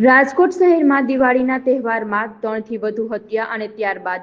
રાજકોટ શહેરમાં દિવાળીના તહેવારમાં ત્રણથી વધુ હત્યા અને ત્યારબાદ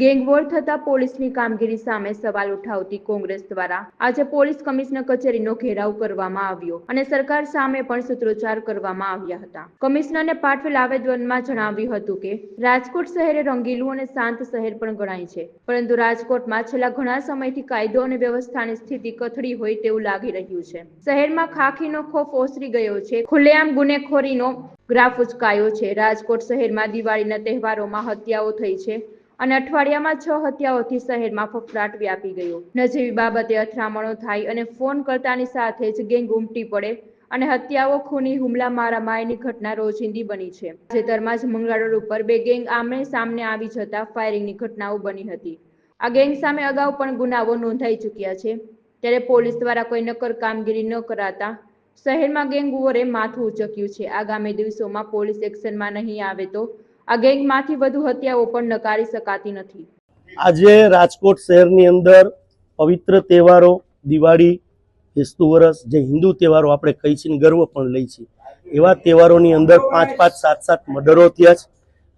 ગેંગવોર થતા પોલીસની કામગીરી સામે સવાલ ઉઠાવતી કોંગ્રેસ દ્વારા આજે પોલીસ કમિશનર કચેરીનો ઘેરાવ કરવામાં આવ્યો અને સરકાર સામે પણ સૂત્રોચ્ચાર કરવામાં આવ્યા હતા. કમિશનરને પાઠવેલ આવેદનમાં જણાવ્યું હતું કે, રાજકોટ શહેર રંગીલું અને શાંત શહેર પણ ગણાય છે, પરંતુ રાજકોટમાં છેલ્લા ઘણા સમયથી કાયદો અને વ્યવસ્થાની સ્થિતિ કથળી હોય તેવું લાગી રહ્યું છે. શહેરમાં ખાખીનો ખોફ ઓસરી ગયો છે, ખુલ્લેઆમ ગુનેખોરીનો ગ્રાફ ઉચકાયો છે. રાજકોટ શહેરમાં દિવાળીના તહેવારોમાં હત્યાઓ થઈ છે અને અઠવાડિયામાં છ હત્યાઓથી શહેરમાં ફફડાટ વ્યાપી ગયો. નજીવી બાબતે અથડામણો થાય અને ફોન કરતાની સાથે જ ગેંગ ઉમટી પડે અને હત્યાઓ, ખૂની હુમલા મારામારીની ઘટના રોજિંદી બની છે. તાજેતરમાં જ મંગળા ઉપર બે ગેંગ આમણે સામને આવી જતા ફાયરિંગની ઘટનાઓ બની હતી. આ ગેંગ સામે અગાઉ પણ ગુનાઓ નોંધાઈ ચૂક્યા છે. ત્યારે પોલીસ દ્વારા કોઈ નક્કર કામગીરી ન કરાતા શહેરમાં ગેંગ વોરે માથું ઉચક્યું છે. આગામી દિવસોમાં પોલીસ એક્શનમાં નહીં આવે તો આ ગેંગમાંથી વધુ હત્યાઓ પણ નકારી શકાતી નથી. આજે રાજકોટ શહેરની અંદર પવિત્ર તહેવારો, દિવાળી બેસતું વરસ જે હિન્દુ તહેવારો આપણે કહી છીએ ગર્વ પણ લઈ છીએ, એવા તહેવારોની અંદર પાંચ પાંચ, સાત સાત મર્ડરો થયા છે.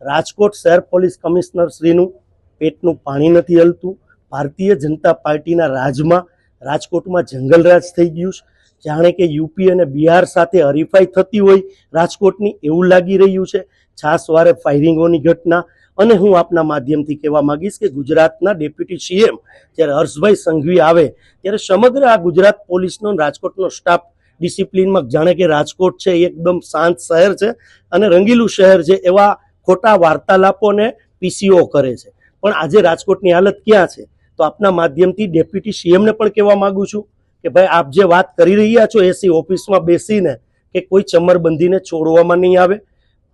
રાજકોટ શહેર પોલીસ કમિશનર શ્રીનું પેટનું પાણી નથી હલતું. ભારતીય જનતા પાર્ટીના રાજમાં રાજકોટમાં જંગલરાજ થઈ ગયું છે. જાણે કે યુપી અને બિહાર સાથે હરીફાઈ થતી હોય રાજકોટની એવું લાગી રહ્યું છે. છાસવારે ફાયરિંગોની ઘટના અને હું આપના માધ્યમથી કહેવા માંગીશ કે ગુજરાતના ડેપ્યુટી સીએમ જ્યારે હર્ષભાઈ સંઘવી આવે ત્યારે સમગ્ર આ ગુજરાત પોલીસનો રાજકોટનો સ્ટાફ ડિસિપ્લિનમાં જાણે કે રાજકોટ છે એકદમ શાંત શહેર છે અને રંગીલું શહેર છે એવા ખોટા વાર્તાલાપોને પીસીઓ કરે છે. પણ આજે રાજકોટની હાલત ક્યાં છે? તો આપના માધ્યમથી ડેપ્યુટી સીએમને પણ કહેવા માગું છું કે ભાઈ, આપ જે વાત કરી રહ્યા છો, એસી ઓફિસમાં બેસીને કે કોઈ ચમરબંધીને છોડવામાં નહીં આવે.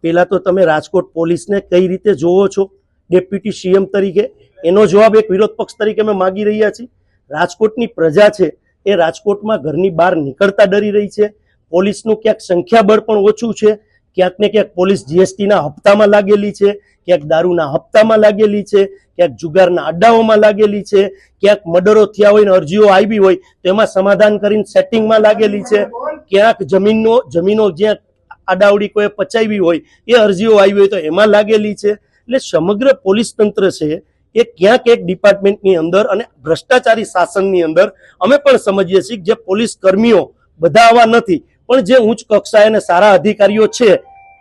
પહેલાં તો તમે રાજકોટ પોલીસને કઈ રીતે જોવો છો? ડેપ્યુટી સીએમ તરીકે. એનો જવાબ એક વિરોધ પક્ષ તરીકે અમે માગી રહ્યા છીએ. રાજકોટની પ્રજા છે એ રાજકોટમાં ઘરની બહાર નીકળતા ડરી રહી છે. પોલીસનું ક્યાંક સંખ્યાબળ પણ ઓછું છે. ક્યાંક ને ક્યાંક પોલીસ જીએસટીના હપ્તામાં લાગેલી છે. ક્યાંક દારૂના હપ્તામાં લાગેલી છે. ક્યાંક જુગારના અડ્ડાઓમાં લાગેલી છે. ક્યાંક મર્ડરો થયા હોય ને અરજીઓ આવી હોય તો એમાં સમાધાન કરીને સેટિંગમાં લાગેલી છે. ક્યાંક જમીનનો જમીનો જ્યાં આડાવડી કોઈ પચાવી હોય, એ અરજીઓ આવી હોય તો એમાં લાગેલી છે. એટલે સમગ્ર પોલીસ તંત્ર છે, એ ક્યાંક એક ડિપાર્ટમેન્ટની અંદર અને ભ્રષ્ટાચારી શાસનની અંદર અમે પણ સમજીએ છીએ જે પોલીસ કર્મીઓ બધા આવા નથી, પણ જે ઉચ્ચ કક્ષાએ અને સારા અધિકારીઓ છે,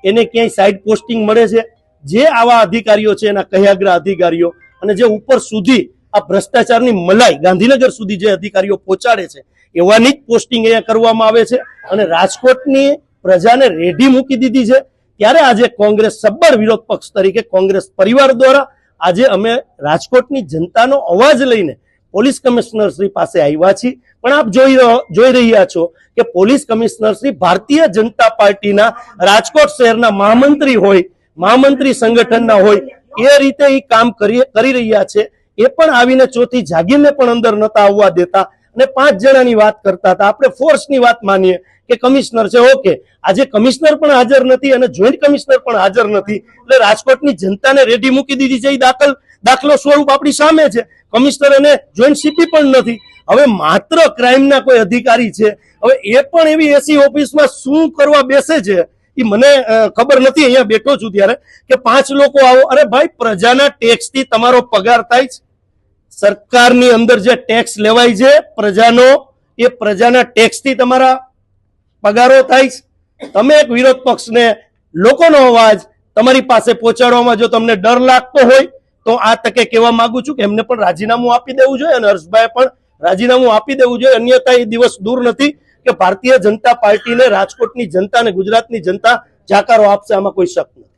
એને ક્યાંય સાઈડ પોસ્ટિંગ મળે છે? જે આવા અધિકારીઓ છે, એના કહ્યાગ્ર અધિકારીઓ અને જે ઉપર સુધી આ ભ્રષ્ટાચારની મલાઈ ગાંધીનગર સુધી જે અધિકારીઓ પહોંચાડે છે, એવાની જ પોસ્ટિંગ અહીંયા કરવામાં આવે છે. અને રાજકોટની પ્રજાને રેઢી મૂકી દીધી છે. ત્યારે આજે કોંગ્રેસ સબ્બર વિરોધ પક્ષ તરીકે કોંગ્રેસ પરિવાર દ્વારા આજે અમે રાજકોટની જનતાનો અવાજ લઈને પોલીસ કમિશનર શ્રી પાસે આવ્યા છીએ. પણ આપ જોઈ જોઈ રહ્યા છો કે પોલીસ કમિશનર શ્રી ભારતીય જનતા પાર્ટીના રાજકોટ શહેરના મહામંત્રી હોય, મહામંત્રી સંગઠનના હોય, એ રીતે એ કામ કરી રહ્યા છે. એ પણ આવીને ચોથી જાગીરને પણ અંદર નતા આવવા દેતા. અને પાંચ જણાની વાત કરતા હતા. આપણે ફોર્સની વાત માનીએ કે કમિશનર છે. ઓકે. આજે કમિશનર પણ હાજર નથી અને જોઈન્ટ કમિશનર પણ હાજર નથી. એટલે રાજકોટની જનતાને રેડી મૂકી દીધી છે. એ દાખલ, દાખલો સ્વરૂપ આપણી સામે છે. કમિશનર અને જોઈન્ટ સીપી પણ નથી. હવે માત્ર ક્રાઇમના કોઈ અધિકારી છે. હવે એ પણ એવી એસી ઓફિસમાં શું કરવા બેસે છે? એ મને ખબર નથી. અહીંયા બેઠો છું ત્યારે કે પાંચ લોકો આવો. અરે ભાઈ, પ્રજાના ટેક્સથી તમારો પગાર થાય છે. સરકારની અંદર જે ટેક્સ લેવાય છે, પ્રજાનો, એ પ્રજાના ટેક્સથી તમારા પગારો થાય છે. તમે એક વિરોધ પક્ષને, લોકોનો અવાજ તમારી પાસે પહોંચાડવામાં જો તમને ડર લાગતો હોય, તો આ તકે કહેવા માંગુ છું કે એમને પણ રાજીનામું આપી દેવું જોઈએ અને હર્ષભાઈ પણ રાજીનામું આપી દેવું જોઈએ. અન્યથા એ દિવસ દૂર નથી કે ભારતીય જનતા પાર્ટીને, રાજકોટની જનતા અને ગુજરાતની જનતા જાકારો આપશે, આમાં કોઈ શક નથી.